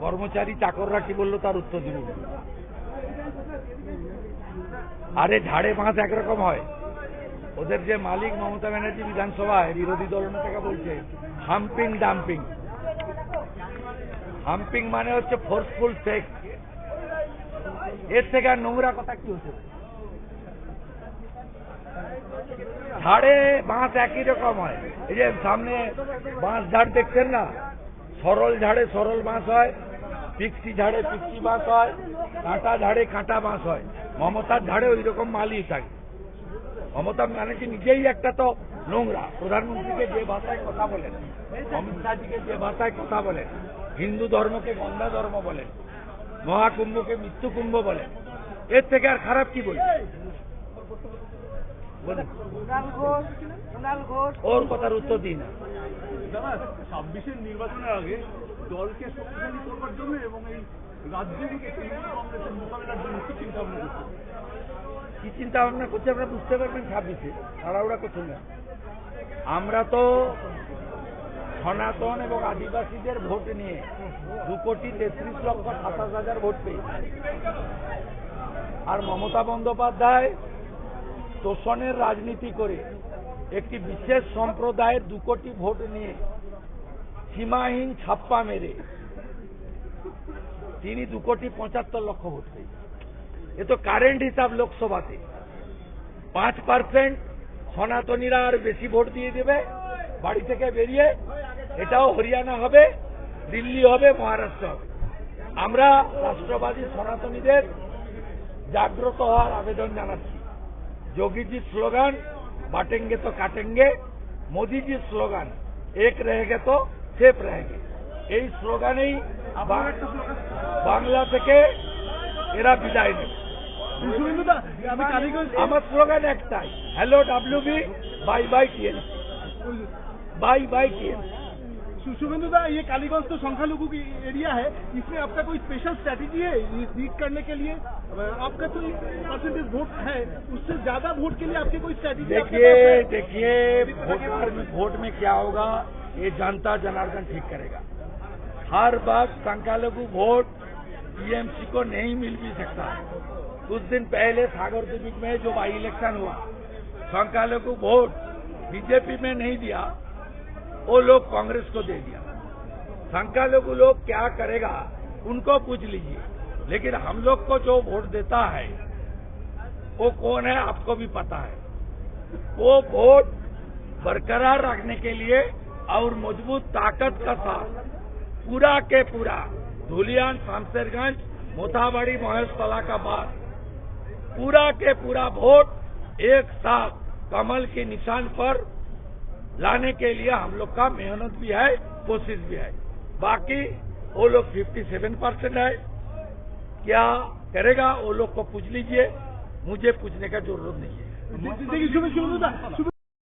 কর্মচারী চাকররা কি বলল, তার উত্তর দিব। আরে ঝাড়ে বাঁশ একরকম হয়। ওদের যে মালিক মমতা ব্যানার্জি বিধানসভায়, বিরোধী দলনেতাকে বলছে, হাম্পিং ডাম্পিং। হাম্পিং মানে হচ্ছে ফোর্সফুল সেক্স। এর থেকে আর নোংরা কথা কি হচ্ছে। ঝাড়ে বাঁশ একই রকম হয়। এই যে সামনে বাঁশ ঝাড় দেখছেন না? সরল ঝাড়ে সরল বাঁশ হয়, পিক্সি ঝাড়ে পিক্সি বাঁশ হয়, কাঁটা ঝাড়ে কাঁটা বাঁশ হয়। মমতার ঝাড়ে ওই রকম মালই থাকে। মমতা ব্যানার্জি নিজেই একটা তো নোংরা। প্রধানমন্ত্রীকে যে ভাষায় কথা বলেন, অমিত শাহজিকে যে ভাষায় কথা বলেন, হিন্দু ধর্মকে গন্ধা ধর্ম বলেন, মহাকুম্ভকে মৃত্যু কুম্ভ বলেন, এর থেকে আর খারাপ কি বলছে ওর কথার উত্তর দিই না ছাব্বিশের নির্বাচনের আগে দলকে শক্তিশালী করবার জন্য এবং এই রাজ্যগুলিকে তৃণমূল জন্য কি চিন্তা ভাবনা করছে কি চিন্তা ভাবনা করছে আপনারা বুঝতে পারবেন ছাব্বিশে। তাড়াহুড়া করছেন না। আমরা তো সনাতন এবং আদিবাসীদের ভোট নিয়ে দু কোটি তেত্রিশ লক্ষ সাতাশ হাজার ভোট পেয়েছি। আর মমতা বন্দ্যোপাধ্যায় তোষণের রাজনীতি করে একটি বিশেষ সম্প্রদায়ের দু কোটি ভোট নিয়ে সীমাহীন ছাপ্পা মেরে তিনি দু কোটি পঁচাত্তর লক্ষ ভোট পেয়েছেন। এ তো কারেন্ট হিসাব লোকসভাতে। পাঁচ পার্সেন্ট সনাতনীরা আর বেশি ভোট দিয়ে দেবে, বাড়ি থেকে বেরিয়ে এটাও হরিয়ানা হবে, দিল্লি হবে, মহারাষ্ট্র হবে। আমরা রাষ্ট্রবাদী সনাতনীদের জাগ্রত হওয়ার আবেদন জানাচ্ছি। যোগীজির স্লোগান বাটেঙ্গে তো কাটেঙ্গে মোদিজির স্লোগান এক রেহেগে তো সেফ রেহেগে এই স্লোগানেই বা- বাংলা থেকে এরা বিদায় নেবে শুভেন্দুদা আমি কালীগঞ্জ আমার স্লোগান একটাই hello WB bye bye TN bye bye TM सु- शुभेंदुदा ये कालीगंज तो संख्यालघु की एरिया है। इसमें आपका कोई स्पेशल स्ट्रैटेजी है ये जीत करने के लिए? आपका तो परसेंटेज वोट है। उससे ज़्यादा वोट के लिए आपकी कोई स्ट्रैटेजी देखिए देखिए वोट में क्या होगा ये जनता जनार्दन ठीक करेगा। हर बार संख्यालघु वोट टीएमसी को नहीं मिल भी सकता। कुछ दिन पहले सागर द्वीप में जो बाई इलेक्शन हुआ संख्यालघु वोट बीजेपी में नहीं दिया। वो लोग कांग्रेस को दे दिया। संख्यालघु लोग क्या करेगा, उनको पूछ लीजिए। लेकिन हम लोग को जो वोट देता है, वो कौन है, आपको भी पता है। वो वोट बरकरार रखने के लिए और मज़बूत ताकत का साथ, पूरा के पूरा, धुलियान शामशेरगंज मोथाबाड़ी, महेशतला का बाद पूरा के पूरा वोट एक साथ कमल के निशान पर लाने के लिए हम लोग का मेहनत भी है, कोशिश भी है। बाकी वो लोग 57 परसेंट है। क्या करेगा, वो लोग को पूछ लीजिए। मुझे पूछने का ज़रूरत नहीं है।